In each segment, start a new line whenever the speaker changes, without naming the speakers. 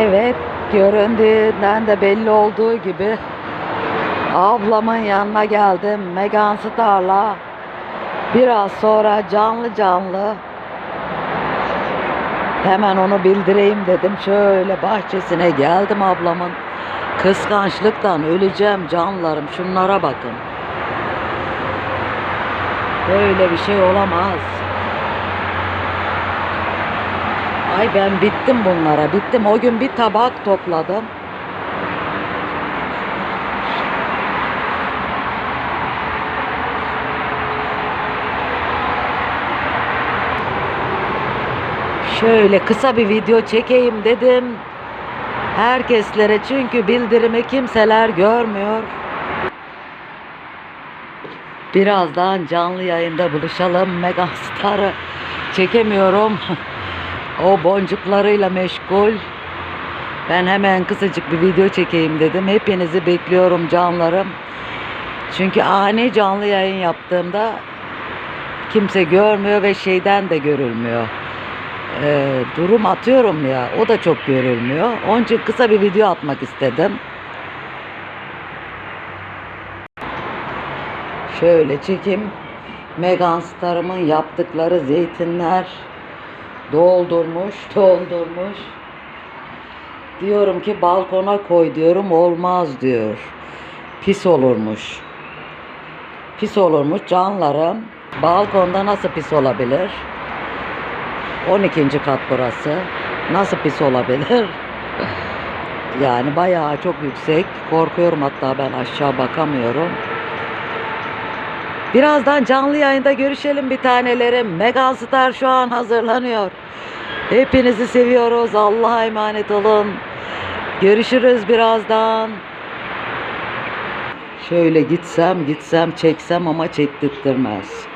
Evet, göründüğünden de belli olduğu gibi ablamın yanına geldim. Megan Star'la biraz sonra canlı canlı hemen onu bildireyim dedim. Şöyle bahçesine geldim ablamın. Kıskançlıktan öleceğim canlarım. Şunlara bakın. Böyle bir şey olamaz. Ay ben bittim bunlara. Bittim. O gün bir tabak topladım. Şöyle kısa bir video çekeyim dedim. Herkeslere çünkü bildirimi kimseler görmüyor. Birazdan canlı yayında buluşalım. Megastar'ı çekemiyorum. o boncuklarıyla meşgul. Ben hemen kısacık bir video çekeyim dedim. Hepinizi bekliyorum canlarım. Çünkü ani canlı yayın yaptığımda kimse görmüyor ve şeyden de görülmüyor. Ee, durum atıyorum ya o da çok görülmüyor. Onun için kısa bir video atmak istedim. Şöyle çekim. Megan Star'ımın yaptıkları zeytinler doldurmuş, doldurmuş. Diyorum ki balkona koy diyorum olmaz diyor. Pis olurmuş. Pis olurmuş canlarım. Balkonda nasıl pis olabilir? 12. kat burası. Nasıl pis olabilir? Yani bayağı çok yüksek. Korkuyorum hatta ben aşağı bakamıyorum. Birazdan canlı yayında görüşelim bir tanelerim. Megan Star şu an hazırlanıyor. Hepinizi seviyoruz. Allah'a emanet olun. Görüşürüz birazdan. Şöyle gitsem gitsem çeksem ama çektirtmez.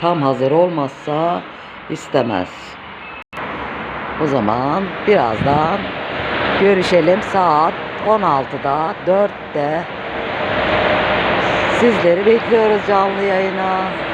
Tam hazır olmazsa istemez. O zaman birazdan görüşelim saat 16'da 4'te. Sizleri bekliyoruz canlı yayına.